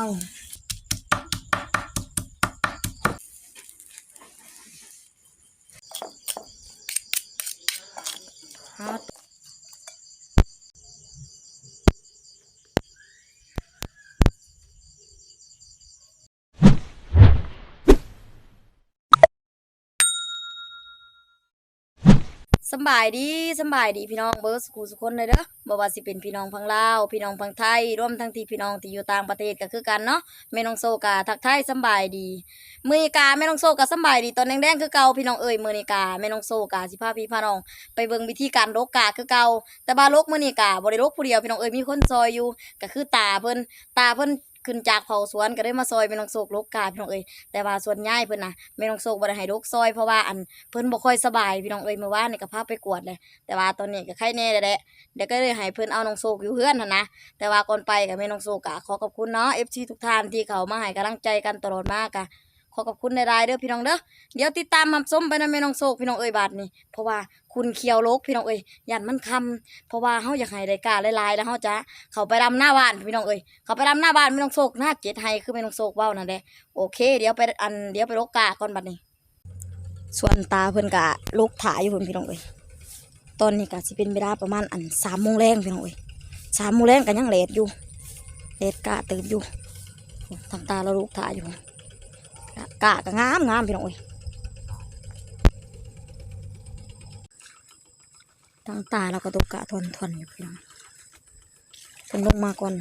า สบายดีสบายดีพี่น้องเบิร์สกูสุกคนเลยเด้อบ่ว่าสิเป็นพี่น้องพังลาว พี่น้องพังไทยร่วมทั้งที่พี่น้องที่อยู่ต่างประเทศก็คือกันเนาะแม่น้องโซกาทักทายสบายดีมือกาแม่น้องโซกาสบายดีตอนแดงๆคือเก่าพี่น้องเอ้ยมือนีกาแม่น้องโซกาสิพาพี่พาน้อง ไปเบิ่งวิธีการลกกาคือเก่าแต่บาลกมือนีกาบ่ได้ลกผู้เดียวพี่น้องเอ้ยมีคนซอยอยู่ก็คือตาเพิ่นตาเพิ่น ขึ้นจากเผาสวนก็ได้มาซอยแม่น้องโศกลกกาพี่น้องเอ้ยแต่ว่าส่วนใหญ่เพิ่นนะไม่ลองโศกบ่ได้ให้ลกซอยเพราะว่าอันเพิ่นบ่ค่อยสบายพี่น้องเอ้ยเมื่อวานนี่ก็พาไปกวดเลย แต่ว่าตอนนี้ก็ไข้แน่แล้วแหละเดี๋ยวก็เลยให้เพิ่นเอานองโศกอยู่เฮือนหั่นนะแต่ว่าก่อนไปก็ไม่ลองโศกะขอขอบคุณเนาะ FC ทุกท่านที่เขามาให้กำลังใจกันตลอดมากอะ ขอขอบคุณในรายเด้อพี่น้องเด้อเดี๋ยวติดตามมับส้มไปนะแม่น้องโซกพี่น้องเอ้ยบาดนี้เพราะว่าคุณเคียวโลกพี่น้องเอ้ยยันมันคำเพราะว่าเฮาอยากให้รายการหลายๆแล้วเฮาจะเขาไปรำหน้าบ้านพี่น้องเอ้ยเขาไปรำหน้าบ้านแม่น้องโซกหน้าเกตให้คือแม่น้องโซกเว้านั่นแหละโอเค เดี๋ยวไปอันเดี๋ยวไปโลกกาก่อนบัดนี้ ส่วนตาเพิ่นกะลูกถ่ายอยู่เพิ่นพี่น้องเอ้ยตอนนี้ก็สิเป็นเวลาประมาณอันสามโมงแรงพี่น้องเอ้ยสามโมงแรงก็ยังเลทอยู่เลทกะตื่นอยู่ทางตาเราลูกถ่ายอยู่ กะก็งามงามพี่น้องเอ้ยตั้งตาเราก็ตกกะทนทนอยู่พี่น้องเพิ่นลงมาก่อน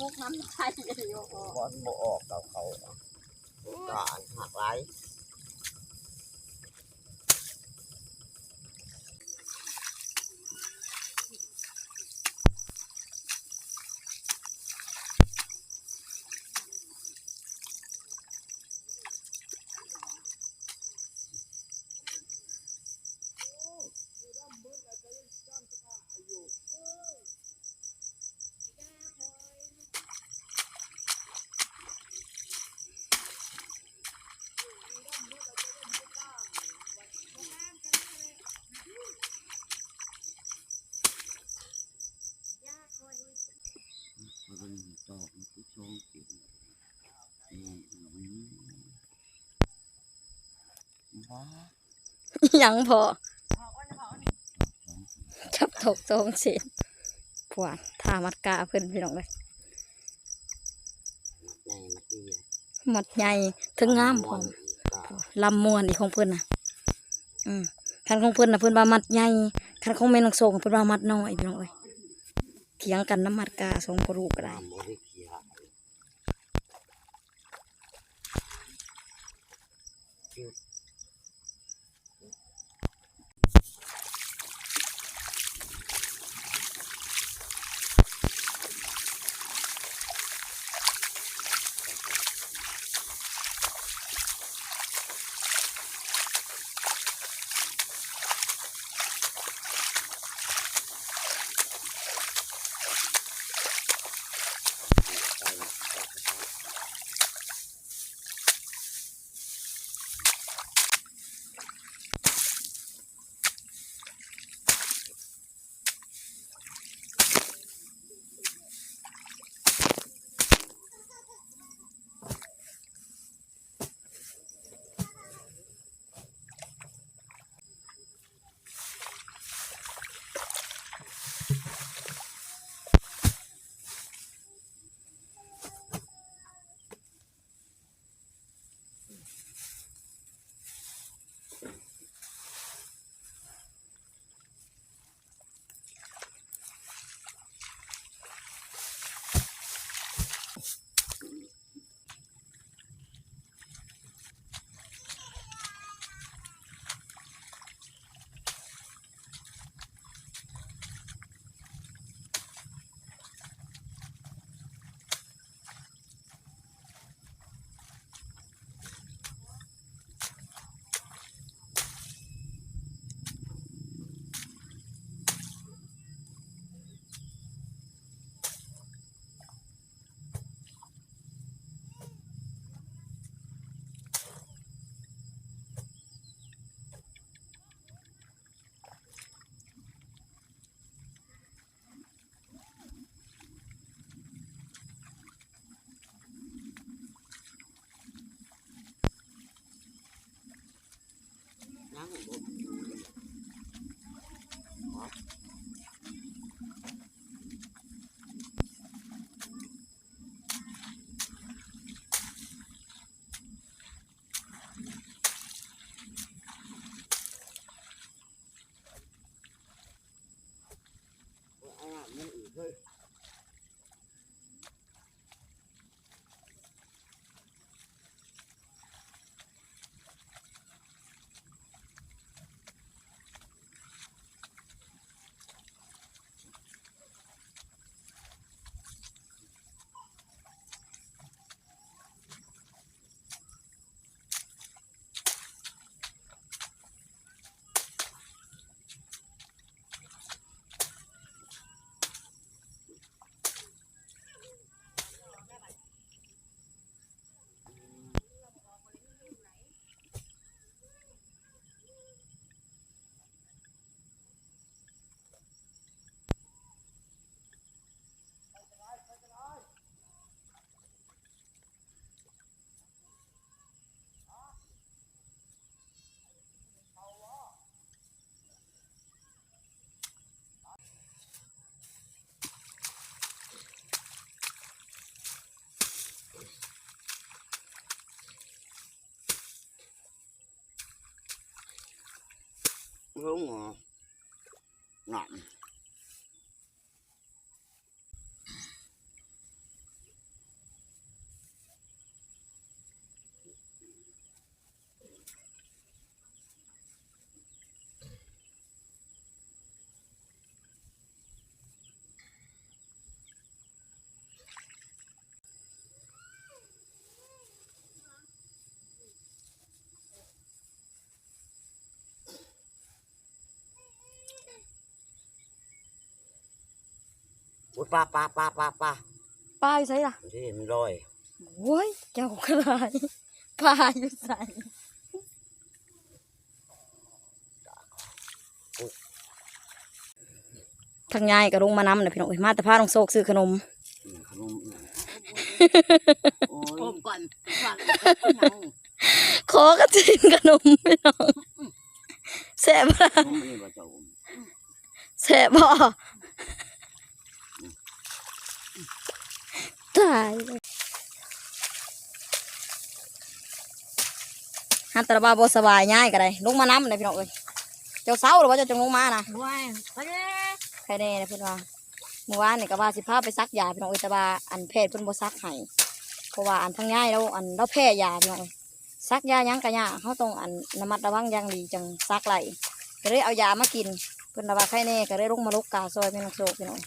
มุกน้ำไทยอยู่บอลบ่ออกกับเขาด่านหักไรมั ยังพอจับถกโซงเสิยปวดท่ามัดกาเพื่อนพี่น้องเลยหมัดใหญ่ถึงงามพอลำมวนอีกของเพื่อนนะอืมคันของเพื่อนนะเพื่อนบามัดใหญ่ขันของเมนองโซงเพื่อนบามัดน้อยพี่น้องเลยเถียงกันน้ำมัดกาทรงกระดูกก็ได้ Hey. ริเอหนักอุ้ยปลาปลาปลาปลาปลาปลาอยู่ไสล่ะที่มันลอยโว้ยเจ้ากระไรปลาอยู่ไสทางยายก็ลงมานำนะพี่น้องเอ้ยมาแต่พาลงโศกซื้อขนมอืมขนมอืมโอ้โอมยก่อนฟังหนังขอกระจินขนมพี่น้องแซ่บบ่ล่ะขนมนี่บ่เจ้าอมแซ่บบ่ ตายเลยฮันตะบาบ่สบายง่ายก็ได้ลงมานำเลยพี่น้องเอ้ยเจ้าเศร้าหรือว่าเจ้าจงลงมานะว้ายไปเลยใครแน่นะเพื่อนว่าเมื่อวานนี่ก็ว่าสิพาไปซักยาพี่น้องเอ้ยแต่ว่าอันแพทย์เพิ่นบ่ซักให้เพราะว่าอันทั้งง่ายแล้วอันเราแพ้ยาพี่น้องเอ้ยซักยาหยังกะยาเขาต้องอันระมัดระวังอย่างดีจังซักไหลก็เลยเอายามากินเพิ่นว่าใครแน่ก็เลยลงมาลุกกาซอยเป็นน้องโซพี่น้อง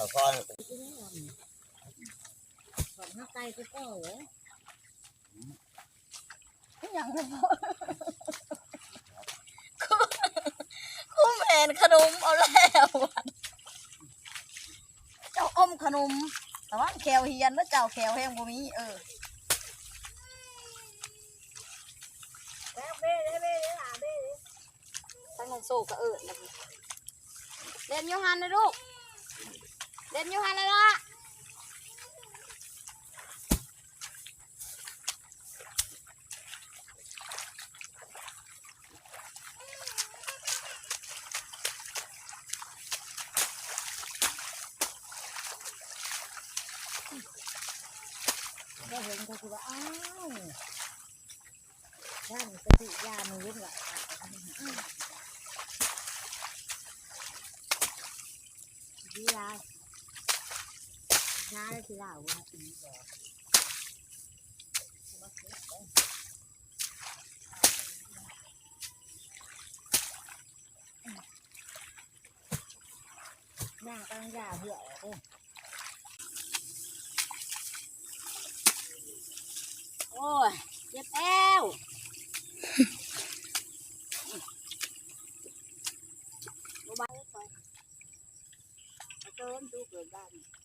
ขาก้อนของข้างใต้ก็ก็เหรออย่างบ่คุ้มแอนขนมเอาแล้วเจ้าอมขนม แต่ว่าแขวเฮียนแล้วเจ้าแขวแห้งบ่มีเออแล้วเบ้เลยเบ้เลยอะเบ้เลยตั้งนโซ่ก็เออเล่นอยูฮันนะลูก เล่นอยูฮันนะละก็เห็นก็คือว่า อ้าวย่านปฏิยามือยุ่งละดีลายน้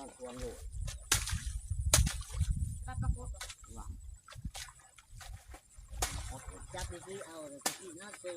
น้องควรอยู่ตัดตะโกนว่าจับดีๆเอาเลยที่น่าเจอ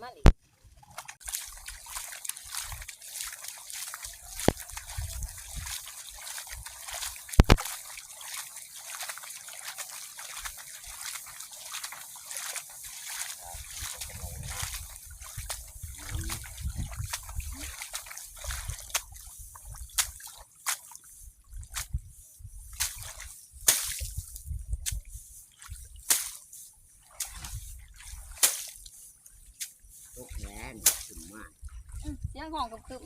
Mali. ห้องกับคึม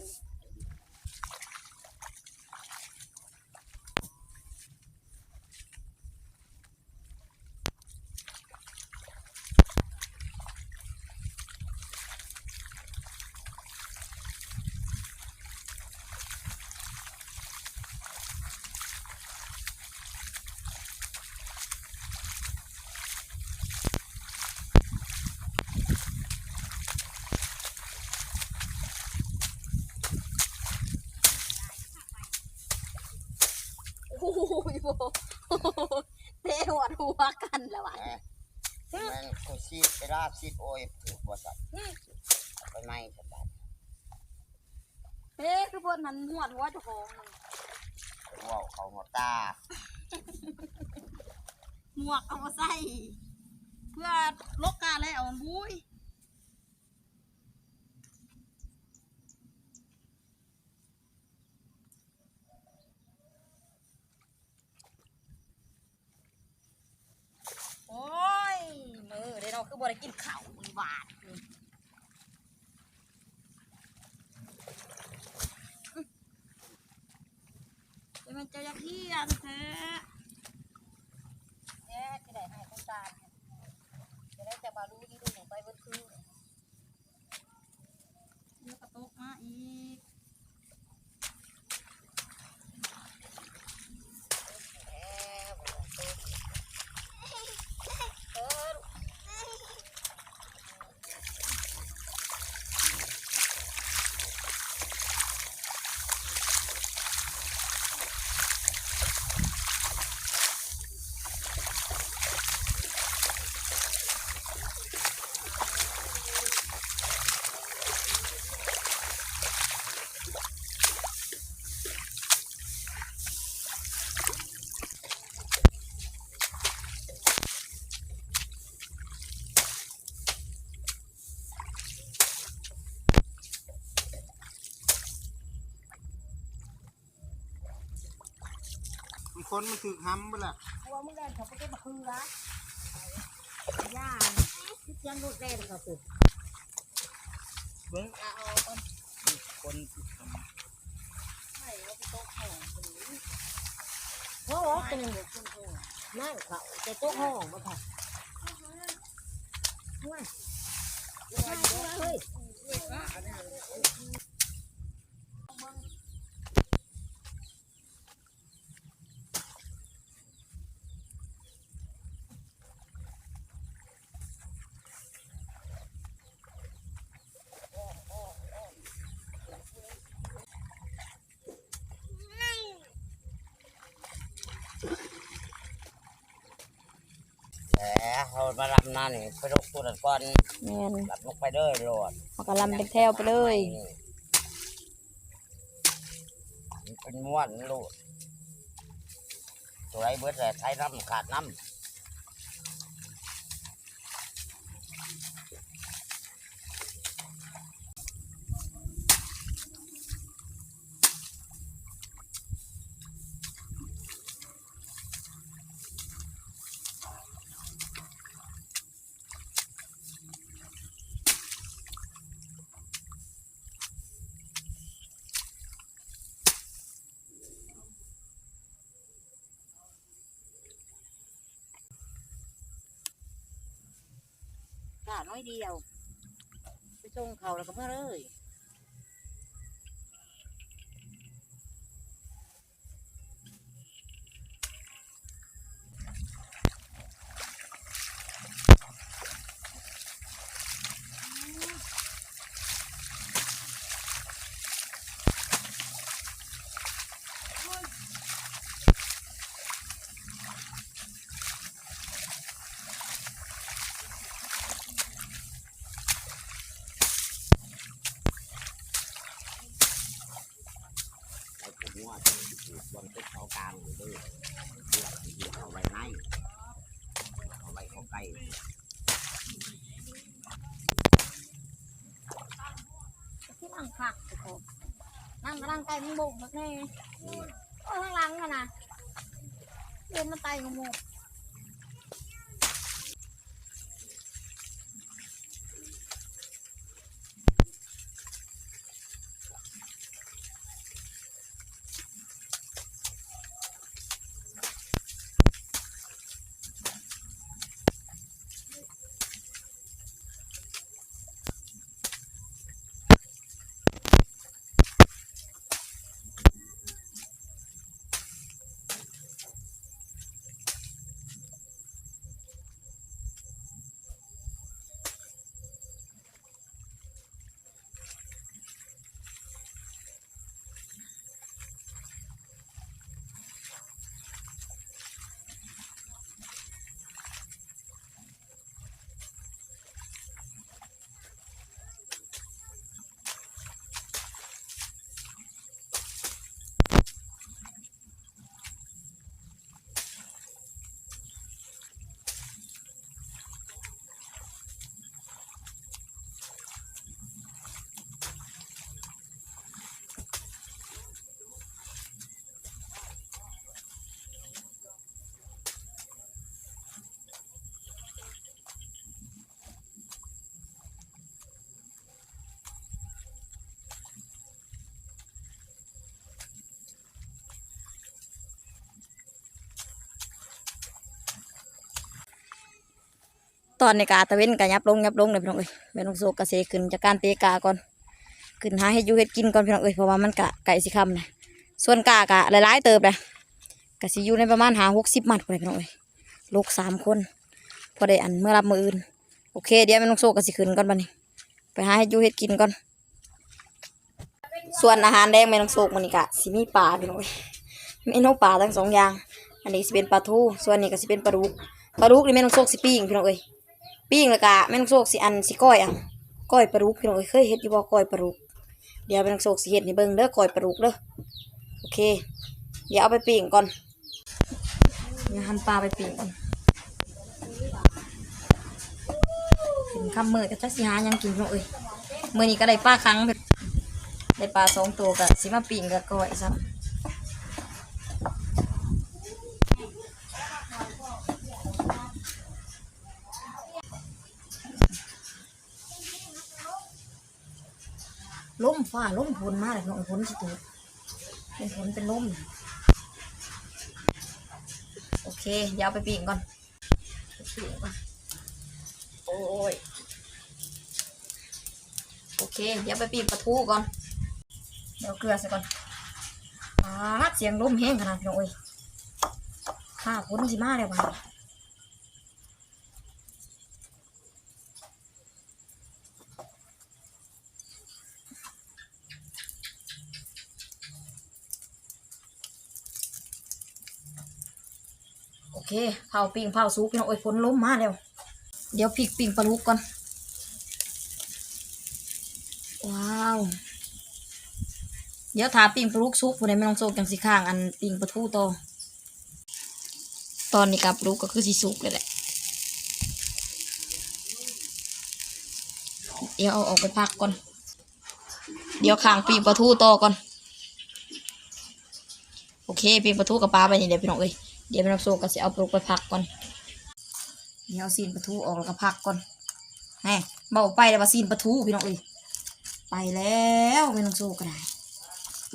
โอ้ยโบ เตะหัวหัวกันแล้ววะแม่แม่งกูซีดไปราบซีดโอยถือบริษัทไปไม่สบายเฮ้คือเพิ่นมันหัวหัวเจ้าของไปว่าเขาหมดตาหมวกเอามาใส่ เพื่อลกกาแล้วมันบุ้ยโอ้ย เราคือบ่ได้กินข้าวอีหวานนี่เดี๋ยวมันจะยักเฮียนแท้แย่ที่ไหนให้ต้องกาจะได้จะมารู้ที่ดูหนูไปบนคืนเดี๋ยวกระตุกมาอีก คนมันถือห้ำไปละเพราะว่ามึงได้เขาไปเก็บมาคืนละย่าที่เชียงรถแดงเขาสุดเบิ้งเอาคนคนถือห้ไม่เอาไปโต๊ะของคนนี้เพราะว่าเป็นนั่งเขาแต่โต๊ะห้องมาค่ะว่าเฮ้ยำแหมเขามาลำหน้านี่ไปลกตัวนั้นก่อนแม่นหลับลงไปเด้อโหลดมันก็ลำเป็นแถวไปเลยมันเป็นม้วนโหลดตัวไรเบิดแต่ใช้น้ำขาดน้ำ อยเดียว ไปชงเขาแล้วก็เมื่อเลย บุกแบบนี้โอ้ข้างหลังอะนะเดินมาไต่กร ตอนในกาตะเว้นกะยับลงยับลงเลยพี่น้องเอ้ยแม่น้องโซกกะเซขึ้นจากการเตะกาก่อนขึ้นหาเฮ็ดอยู่เฮ็ดกินก่อนพี่น้องเอ้ยเพราะว่ามันกะไก่สิคำนะส่วนกากะหลายๆเติบเลยกะสิอยู่ในประมาณหาหกสิบมัดเลยพี่น้องเอ้ยลูกสามคนพอได้อันเมื่อรับมืออื่นโอเคเดี๋ยวแม่น้องโซกะสิขึ้นก่อนบัดนี้ ไปหาเฮ็ดอยู่เฮ็ดกินก่อนส่วนอาหารแดงแม่น้องโซกมันนี่กะสิมีปลาพี่น้องเอ้ยเมนูปลาทั้งสองอย่าง อันนี้สิเป็นปลาทูส่วนนี้ก็สิเป็นปลาดุกปลาดุกนี่แม่น้องโซกสิปิ้งพี่น้องเอ้ย ปิ้งแล้วก็แม่นางโศกสิอันสิก้อยอะก้อยปลาดุกพี่น้องเคยเฮ็ดอยู่บ่ก้อยปลาดุกเดี๋ยวแม่นางโศกสิเฮ็ดให้เบิ่งเด้อก้อยปลาดุกเด้อโอเค เดี๋ยวเอาไปปิ้งก่อนเดี๋ยวหั่นปลาไปปิ้งก่อนถึงค่ำมื้อก็จักสิหายังกินพี่น้อเอ้ยมื้อนี้ก็ได้ปลาครั้งได้ปลาสองตัวก็สิมาปิ้งกับก้อยซ้ำ ล้มฟ้าล้มฝนมาเลยน้องฝนสิตกเป็นฝนเป็นล้มโอเคเดี๋ยวไปปิ้งก่อนปปิ้งก่อนโอ้ยโอเค เดี๋ยวไปปีนประตูก่อนเดี๋ยวเกลือใส่ก่อนอ่าเสียงล้มแห้งขนาดนี้โอ้ยข้าพ้นสิมาแล้วบ้าโเคเผาปิ้งเผาซุปพี่น้องโอ้ยฝนล้มมาแล้ว เดี๋ยวพริกปิ้งปลาลูกก่อน ว้าว เดี๋ยวทาปิ้งปลาลูกซุปผู้ใดไม่ต้องโซกจังสิข้างอันปิ้งปลาทูโตตอนนี้กับลูกก็คือสิสุกเลยแหละ เดี๋ยวเอาออกไปพักก่อน เดี๋ยวข้างปิ้งปลาทูโตก่อน โอเคปิ้งปลาทูกับปลาไปนี่เดี๋ยวพี่น้องเอ้ย เดี๋ยวไม่ต้องโซก็สิเอาปลูกไปพักก่อนเดี๋ยวเอาซีนปลาทูออกแล้วก็พักก่อนแหมเบาไปแล้วว่าซีนปลาทูพี่น้องเอ้ยไปแล้วไม่ต้องสู้ก็ได้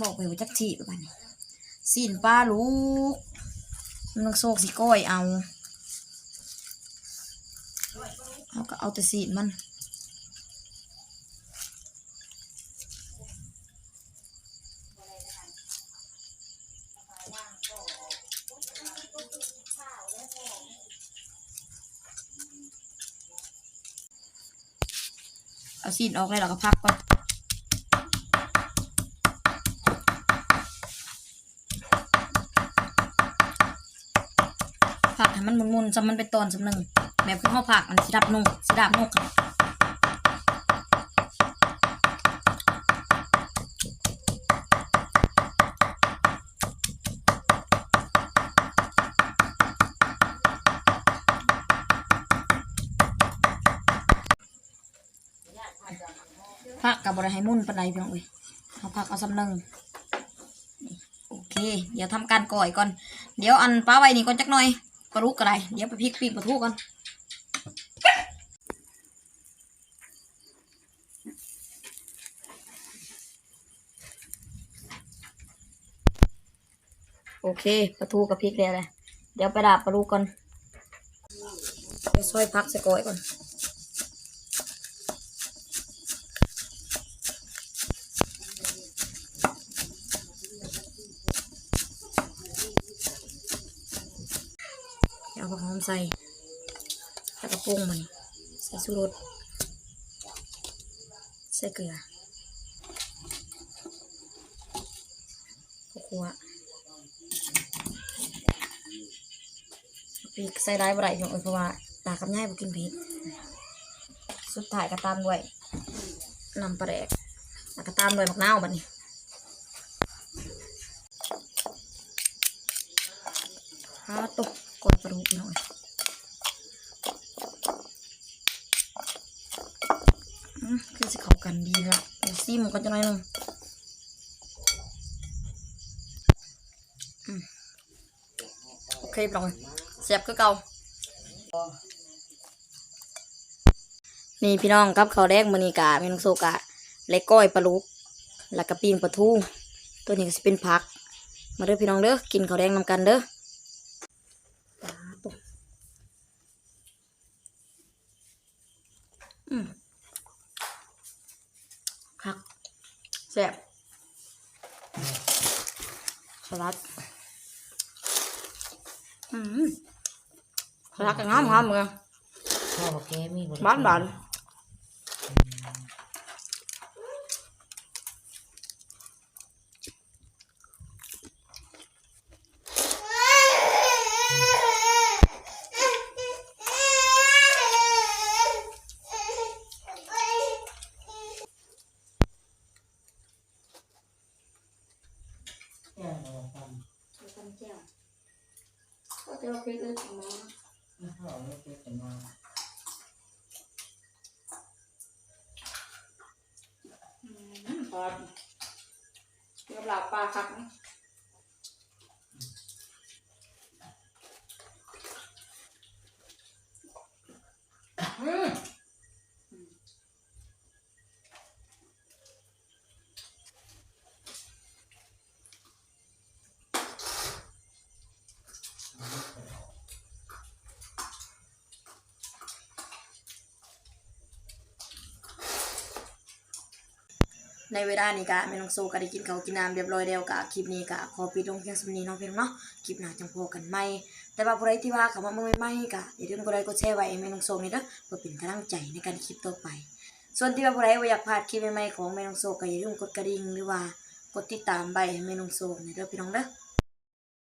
บอกไปว่าจักทีประมาณนี้สินปลาลูกไม่ต้องโซกสิก้อยเอาเอาก็เอาแต่สีนมัน เอาสีนออกเลยเราก็พักก่อนผักให้มันมุนๆจำมันเป็นตอนจำหนึ่งแบบคือข้าวผักมันสิดับนกสิดับนก กับบริให้มุนปนใดพี่น้องเอ้ยเอาผักเอาสำนึ่งเค เดี๋ยวทำการก่อยก่อน เดี๋ยวอันป้าไว้นี่ก่อนจักหน่อยปลาลูกก็ได้เดี๋ยวไปพริกปิ้งปลาทูก่อนโอเคปลาทูกับพริกแล้วเลยเดี๋ยวไปดาบปลาลูกก่อนเดี๋ยวซอยพักส่ก้อยก่อน เดี๋ยวเอาผักหอมใส่แล้วก็ปรุงมันใส่สูรสใส่เกลือขัวพริกใส่ได้บ่ได้พี่น้องเอ้ยเพราะว่าตากับยายบ่กินเผ็ดสุดท้ายก็ตามด้วยน้ำปลาแดกแล้วก็ตามด้วยมะนาวบัดนี้ ฮาตกกดปลาดุกหน่อยอืมคือสิเข้ากันดีละ เดี๋ยวซิมก่อนจะหน่อยหนึงโอเคปลองเสียบคือเก่า นี่พี่น้องกับข้าวแดงมอนีกาเมนูโซกะเล็กก้อยปลาลุก แล้วก็ปิ้งปลาทู ตัวนี้ก็สิเป็นผัก มาเด้อพี่น้องเด้อ กินข้าวแดงนำกันเด้ออืมคัก แซ่บสลัดอืมสลัดก็งามงามเหมือนกันพ่อบอกแกมีบบ้านบ้านทำแก้วก็จะเอาพริกเลยของน้อง ครับเรียบร้อยปลาครับ ในเวลานี้กะแม่น้องโซก็ได้กินข้าวกินน้ำเรียบร้อยแล้วกะคลิปนี้กะขอปิดลงเพียงสำนีน้องเพียงเนาะคลิปหน้าจังพอกันไหม่แต่ว่าผู้ใดที่ว่าเขามาเมื่อใหม่กะอย่าลืมกดไลค์กดแชร์ไว้ให้แม่น้องโซนี่เด้อเพื่อเป็นกำลังใจในการคลิปต่อไป ส่วนที่ว่าผู้ใดว่าอยากพลาดคลิปใหม่ๆของแม่น้องโซก็อย่าลืมกดกระดิ่งหรือว่ากดติดตามใบให้แม่น้องโซนี่เด้อพี่น้องเด้อ